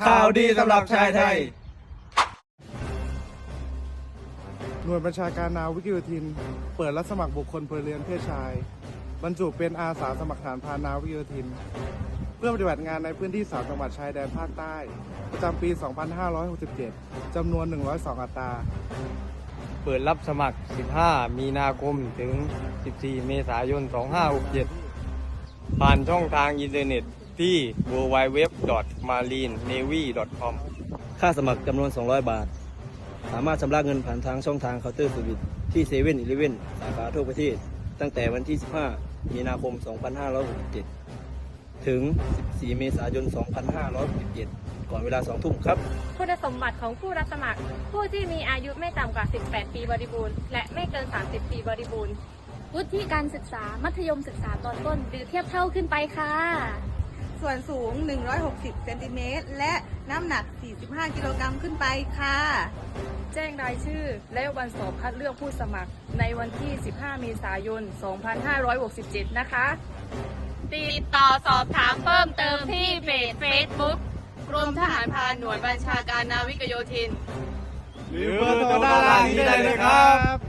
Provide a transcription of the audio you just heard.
ข่าวดีสำหรับชายไทย หน่วยบัญชาการนาวิกโยธิน เปิดรับสมัครบุคคลพลเรือนเพศชาย บรรจุเป็นอาสาสมัครฐานพรานนาวิกโยธิน เพื่อปฏิบัติงานในพื้นที่สามจังหวัดชายแดนภาคใต้ ประจำปี 2567 จำนวน 102 อัตรา เปิดรับสมัคร 15 มีนาคม ถึง 14 เมษายน 2567 ผ่านช่องทางอินเทอร์เน็ต ที่ www.marinenavy.com ค่าสมัครจำนวน 200 บาท สามารถชำระเงินผ่านทางช่องทางเคาน์เตอร์สวิตที่เซเว่นอีเลฟเว่นสาขาทั่วประเทศ ตั้งแต่วันที่ 15 มีนาคม 2567 ถึง 14 เมษายน 2567 ก่อนเวลา 2 ทุ่มครับ คุณสมบัติของผู้รับสมัคร ผู้ที่มีอายุไม่ต่ำกว่า 18 ปีบริบูรณ์ และไม่เกิน 30 ปีบริบูรณ์ วุฒิการศึกษามัธยมศึกษาตอนต้น หรือเทียบเท่าขึ้นไปค่ะ ส่วนสูง 160 เซนติเมตร และน้ำหนัก 45 กิโลกรัมขึ้นไปค่ะ แจ้งรายชื่อและวันสอบคัดเลือกผู้สมัครในวันที่ 15 เมษายน 2567 นะคะ ติดต่อสอบถามเพิ่มเติมที่เพจ Facebook กรมทหารพรานหน่วยบัญชาการนาวิกโยธิน หรือเบอร์โทรด้านล่างนี้ได้เลยครับ